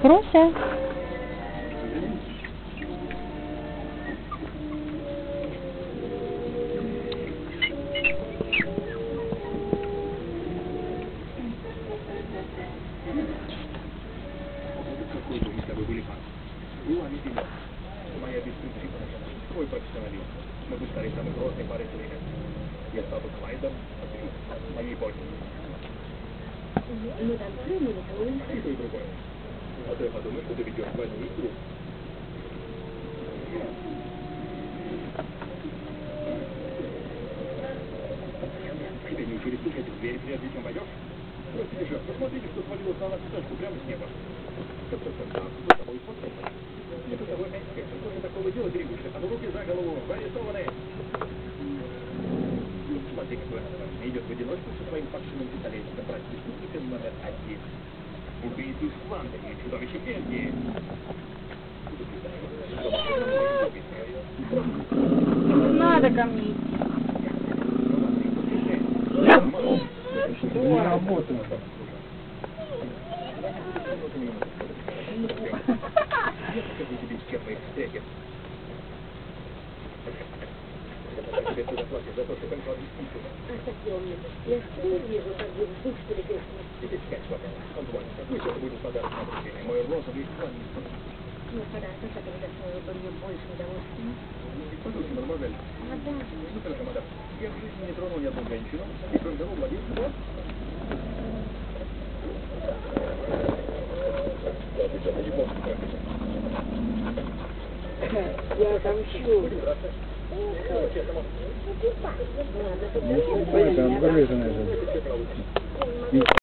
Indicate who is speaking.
Speaker 1: Прося.
Speaker 2: какой бы мы с тобой были фан. Была не тебя. Моя беспринципность, твой профессионализм. Мы бы стали самой грозной парой современности. Я стал бы Клайдом, а моей Бонни.
Speaker 3: Мы танцуем или целуемся?
Speaker 2: И то, и другое. А то я подумаю, что ты ведешь двойную игру. Тебе не учили стучать в дверь, прежде чем войдешь? Простите же, посмотрите, что свалилось на нас пташку прямо с неба. Да, мы с тобой фотографируем. Это того мягкое, что же такого делать, Ригушка? А ну руки за голову, вы Идет в одиночку со своим паршивым пистолетом брать преступника номер один. Убийцу из Фландрии, чудовище Бельгии.
Speaker 1: Надо ко мне идти.
Speaker 2: Не работает. Я покажу тебе, с кем мы их встретим. Тебе сюда платят за то, что контроль действительно.
Speaker 3: А сопьем Я что вижу, как бы вдруг что ли крестный?
Speaker 2: Теперь скажешь, ладно, он звонит. Пусть это будет подарок на вручение. Мой розовый слоник.
Speaker 3: Ну, подарок, который доставил бы мне больше удовольствия.
Speaker 2: Послушай, мадемуазель,
Speaker 3: А да,
Speaker 2: ну хорошо, мадам. Я в жизни не тронул ни одну женщину, и кроме того, владею вот. Да, ты что, не помнишь, как это?
Speaker 3: Я отомщу.
Speaker 2: Честно,
Speaker 3: Ладно,